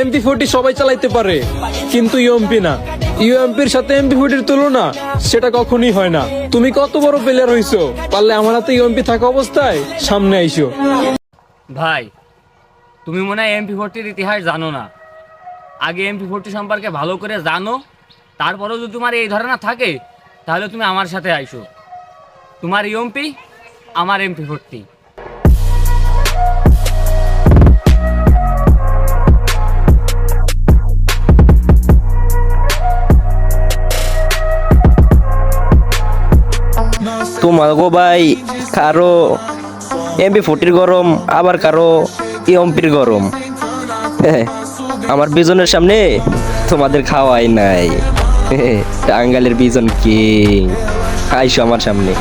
MP forty সবাই চালাইতে পারে, কিন্তু ইউএমপি না। ইউএমপির সাথে এমপি ফোরটির তুলনা, সেটা কখনই হয় না। তুমি কত বড় প্লেয়ার হইছো, পারলে আমার হাতে ইউএমপি থাকা অবস্থায় সামনে আইসো। ভাই, তুমি মনে হয় এমপি ফোরটির ইতিহাস জানো না। আগে এমপি ফোরটি সম্পর্কে ভালো করে জানো, তারপরেও যদি তোমার এই ধারণা থাকে, তাহলে তুমি আমার সাথে আইসো। তোমার এমপি আমার এমপি ফোরটি তোমার গো ভাই কারও এমপি ফোর্টির গরম, আবার কারও এমপির গরম। আমার বিজনের সামনে তোমাদের খাওয়াই নাই। টাঙ্গালের বিজন কি? আইসো আমার সামনে।